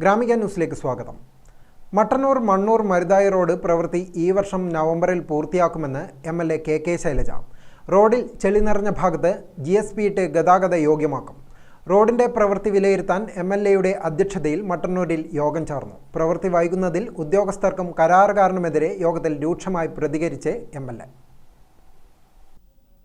ഗ്രാമിക ന്യൂസിലേക്ക് സ്വാഗതം. മട്ടന്നൂർ മണ്ണൂർ മരുതായി റോഡ് പ്രവൃത്തി ഈ വർഷം നവംബറിൽ പൂർത്തിയാക്കുമെന്ന് M L A K K Shailaja. റോഡിൽ ചെളി നിറഞ്ഞ ഭാഗത്ത് ജി എസ് പി ഇട്ട് ഗതാഗത യോഗ്യമാക്കും. റോഡിന്റെ പ്രവൃത്തി വിലയിരുത്താൻ എം എൽ എയുടെ അധ്യക്ഷതയിൽ മട്ടന്നൂരിൽ യോഗം ചേർന്നു. പ്രവൃത്തി വൈകുന്നതിൽ ഉദ്യോഗസ്ഥർക്കും കരാറുകാരനുമെതിരെ യോഗത്തിൽ രൂക്ഷമായി പ്രതികരിച്ച് M L A.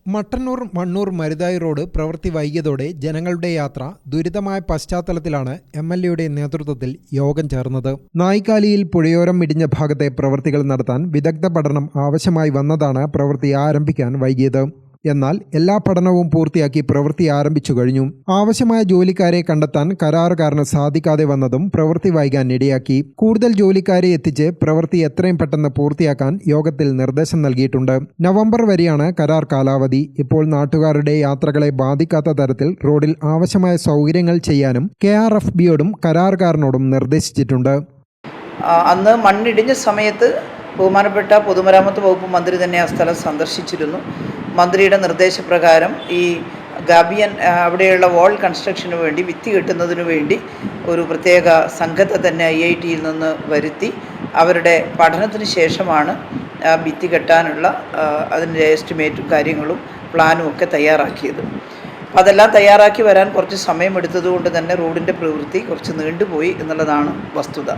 Mattannur Mannur Maruthai road പ്രവൃത്തി വൈകിയതോടെ ജനങ്ങളുടെ യാത്ര ദുരിതമായ പശ്ചാത്തലത്തിലാണ് എം എൽ എയുടെ നേതൃത്വത്തിൽ യോഗം ചേർന്നത്. നായിക്കാലിയിൽ പുഴയോരം ഇടിഞ്ഞ ഭാഗത്തെ പ്രവൃത്തികൾ നടത്താൻ വിദഗ്ധ പഠനം ആവശ്യമായി വന്നതാണ് പ്രവൃത്തി ആരംഭിക്കാൻ വൈകിയത്. എന്നാൽ എല്ലാ പഠനവും പൂർത്തിയാക്കി പ്രവൃത്തി ആരംഭിച്ചു കഴിഞ്ഞു. ആവശ്യമായ ജോലിക്കാരെ കണ്ടെത്താൻ കരാറുകാരന് സാധിക്കാതെ വന്നതും പ്രവൃത്തി വൈകാൻ ഇടയാക്കി. കൂടുതൽ ജോലിക്കാരെ എത്തിച്ച് പ്രവൃത്തി എത്രയും പെട്ടെന്ന് പൂർത്തിയാക്കാൻ യോഗത്തിൽ നിർദ്ദേശം നൽകിയിട്ടുണ്ട്. നവംബർ വരെയാണ് കരാർ കാലാവധി. ഇപ്പോൾ നാട്ടുകാരുടെ യാത്രകളെ ബാധിക്കാത്ത തരത്തിൽ റോഡിൽ ആവശ്യമായ സൗകര്യങ്ങൾ ചെയ്യാനും കെ ആർ എഫ് ബിയോടും കരാറുകാരനോടും നിർദ്ദേശിച്ചിട്ടുണ്ട്. അന്ന് മണ്ണിടിഞ്ഞ സമയത്ത് ബഹുമാനപ്പെട്ട പൊതുമരാമത്ത് വകുപ്പ് മന്ത്രി തന്നെ ആ സ്ഥലം സന്ദർശിച്ചിരുന്നു. മന്ത്രിയുടെ നിർദ്ദേശപ്രകാരം ഈ ഗാബിയൻ അവിടെയുള്ള വാൾ കൺസ്ട്രക്ഷന് വേണ്ടി വിത്തി കിട്ടുന്നതിനു വേണ്ടി ഒരു പ്രത്യേക സംഘത്തെ തന്നെ ഐ ഐ ടിയിൽ നിന്ന് വരുത്തി അവരുടെ പഠനത്തിന് ശേഷമാണ് ആ ഭിത്തി കെട്ടാനുള്ള അതിന്റെ എസ്റ്റിമേറ്റും കാര്യങ്ങളും പ്ലാനും ഒക്കെ തയ്യാറാക്കിയത്. അതെല്ലാം തയ്യാറാക്കി വരാൻ കുറച്ച് സമയമെടുത്തതുകൊണ്ട് തന്നെ റോഡിന്റെ പ്രവൃത്തി കുറച്ച് നീണ്ടുപോയി എന്നുള്ളതാണ് വസ്തുത.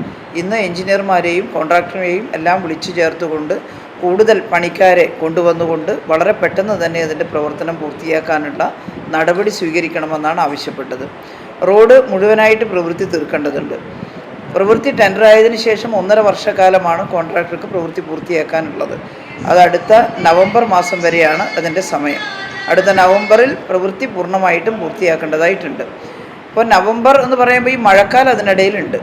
ഇന്ന് എഞ്ചിനീയർമാരെയും കോൺട്രാക്ടറെയും എല്ലാം വിളിച്ചു ചേർത്തുകൊണ്ട് കൂടുതൽ പണിക്കാരെ കൊണ്ടുവന്നുകൊണ്ട് വളരെ പെട്ടെന്ന് തന്നെ അതിന്റെ പ്രവർത്തനം പൂർത്തിയാക്കാനുള്ള നടപടി സ്വീകരിക്കണമെന്നാണ് ആവശ്യപ്പെട്ടത്. റോഡ് മുഴുവനായിട്ട് പ്രവൃത്തി തീർക്കേണ്ടതുണ്ട്. പ്രവൃത്തി ടെൻഡറായതിനു ശേഷം ഒന്നര വർഷക്കാലമാണ് കോൺട്രാക്ടർക്ക് പ്രവൃത്തി പൂർത്തിയാക്കാനുള്ളത്. അത് അടുത്ത നവംബർ മാസം വരെയാണ് അതിന്റെ സമയം. അടുത്ത നവംബറിൽ പ്രവൃത്തി പൂർണമായിട്ടും പൂർത്തിയാക്കേണ്ടതായിട്ടുണ്ട്. ഇപ്പോൾ നവംബർ എന്ന് പറയുമ്പോൾ ഈ മഴക്കാലം അതിനിടയിലുണ്ട്.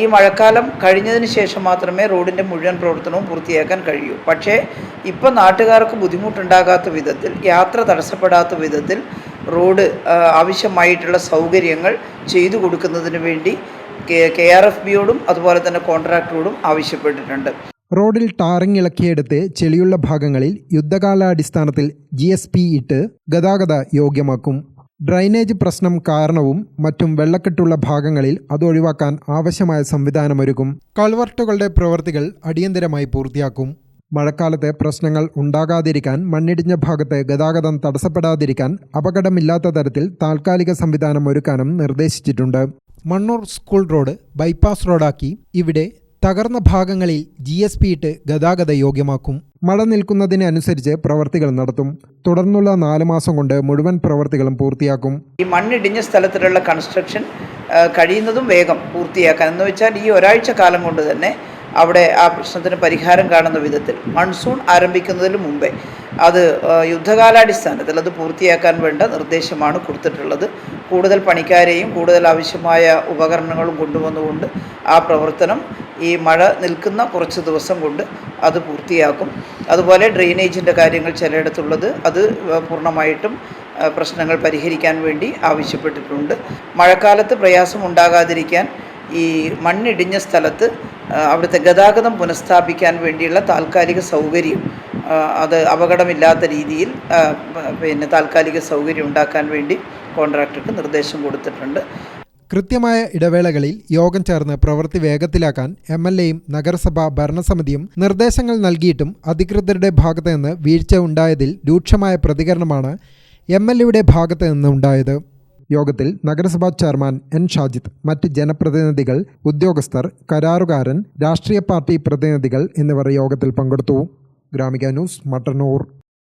ഈ മഴക്കാലം കഴിഞ്ഞതിന് ശേഷം മാത്രമേ റോഡിന്റെ മുഴുവൻ പ്രവർത്തനവും പൂർത്തിയാക്കാൻ കഴിയൂ. പക്ഷേ ഇപ്പോൾ നാട്ടുകാർക്ക് ബുദ്ധിമുട്ടുണ്ടാകാത്ത വിധത്തിൽ യാത്ര തടസ്സപ്പെടാത്ത വിധത്തിൽ റോഡ് ആവശ്യമായിട്ടുള്ള സൗകര്യങ്ങൾ ചെയ്തു കൊടുക്കുന്നതിന് വേണ്ടി കെ ആർ എഫ് ബിയോടും അതുപോലെ തന്നെ കോൺട്രാക്ടറോടും ആവശ്യപ്പെട്ടിട്ടുണ്ട്. റോഡിൽ ടാറിംഗ് ഇളക്കിയെടുത്ത് ചെളിയുള്ള ഭാഗങ്ങളിൽ യുദ്ധകാലാടിസ്ഥാനത്തിൽ ജി ഇട്ട് ഗതാഗത യോഗ്യമാക്കും. ഡ്രൈനേജ് പ്രശ്നം കാരണവും മറ്റും വെള്ളക്കെട്ടുള്ള ഭാഗങ്ങളിൽ അത് ഒഴിവാക്കാൻ ആവശ്യമായ സംവിധാനമൊരുക്കും. കൾവർട്ടുകളുടെ പ്രവൃത്തികൾ അടിയന്തരമായി പൂർത്തിയാക്കും. മഴക്കാലത്തെ പ്രശ്നങ്ങൾ ഉണ്ടാകാതിരിക്കാൻ മണ്ണിടിഞ്ഞ ഭാഗത്ത് ഗതാഗതം തടസ്സപ്പെടാതിരിക്കാൻ അപകടമില്ലാത്ത തരത്തിൽ താൽക്കാലിക സംവിധാനം ഒരുക്കാനും നിർദ്ദേശിച്ചിട്ടുണ്ട്. മണ്ണൂർ സ്കൂൾ റോഡ് ബൈപ്പാസ് റോഡാക്കി ഇവിടെ തകർന്ന ഭാഗങ്ങളിൽ ജി എസ് പി ഇട്ട് ഗതാഗത യോഗ്യമാക്കും. മഴ നിൽക്കുന്നതിനനുസരിച്ച് പ്രവർത്തികൾ നടത്തും. തുടർന്നുള്ള നാല് മാസം കൊണ്ട് മുഴുവൻ പ്രവർത്തികളും പൂർത്തിയാക്കും. ഈ മണ്ണിടിഞ്ഞ സ്ഥലത്തിലുള്ള കൺസ്ട്രക്ഷൻ കഴിയുന്നതും വേഗം പൂർത്തിയാക്കാൻ. എന്ന് വെച്ചാൽ ഈ ഒരാഴ്ച കാലം കൊണ്ട് തന്നെ അവിടെ ആ പ്രശ്നത്തിന് പരിഹാരം കാണുന്ന വിധത്തിൽ. മൺസൂൺ ആരംഭിക്കുന്നതിന് മുമ്പേ അത് യുദ്ധകാലാടിസ്ഥാനത്തിൽ അത് പൂർത്തിയാക്കാൻ വേണ്ട നിർദ്ദേശമാണ് കൊടുത്തിട്ടുള്ളത്. കൂടുതൽ പണിക്കാരെയും കൂടുതൽ ആവശ്യമായ ഉപകരണങ്ങളും കൊണ്ടുവന്നുകൊണ്ട് ആ പ്രവർത്തനം ഈ മഴ നിൽക്കുന്ന കുറച്ച് ദിവസം കൊണ്ട് അത് പൂർത്തിയാക്കും. അതുപോലെ ഡ്രെയിനേജിന്റെ കാര്യങ്ങൾ ചിലയിടത്തുള്ളത് അത് പൂർണമായിട്ടും പ്രശ്നങ്ങൾ പരിഹരിക്കാൻ വേണ്ടി ആവശ്യപ്പെട്ടിട്ടുണ്ട്. മഴക്കാലത്ത് പ്രയാസം ഉണ്ടാകാതിരിക്കാൻ ഈ മണ്ണിടിഞ്ഞ സ്ഥലത്ത് അവിടുത്തെ ഗതാഗതം പുനഃസ്ഥാപിക്കാൻ വേണ്ടിയുള്ള താൽക്കാലിക സൗകര്യം അത് അപകടമില്ലാത്ത രീതിയിൽ പിന്നെ താൽക്കാലിക സൗകര്യം ഉണ്ടാക്കാൻ വേണ്ടി കോൺട്രാക്ടർക്ക് നിർദ്ദേശം കൊടുത്തിട്ടുണ്ട്. കൃത്യമായ ഇടവേളകളിൽ യോഗം ചേർന്ന് പ്രവൃത്തി വേഗത്തിലാക്കാൻ എം എൽ എയും നഗരസഭാ ഭരണസമിതിയും നിർദ്ദേശങ്ങൾ നൽകിയിട്ടും അധികൃതരുടെ ഭാഗത്തു നിന്ന് വീഴ്ച ഉണ്ടായതിൽ രൂക്ഷമായ പ്രതികരണമാണ് എം എൽ എയുടെ ഭാഗത്തു യോഗത്തിൽ നഗരസഭാ ചെയർമാൻ എൻ ഷാജിത്ത് മറ്റ് ജനപ്രതിനിധികൾ ഉദ്യോഗസ്ഥർ കരാറുകാരൻ രാഷ്ട്രീയ പാർട്ടി പ്രതിനിധികൾ എന്നിവർ യോഗത്തിൽ പങ്കെടുത്തു. ഗ്രാമിക ന്യൂസ് മട്ടന്നൂർ.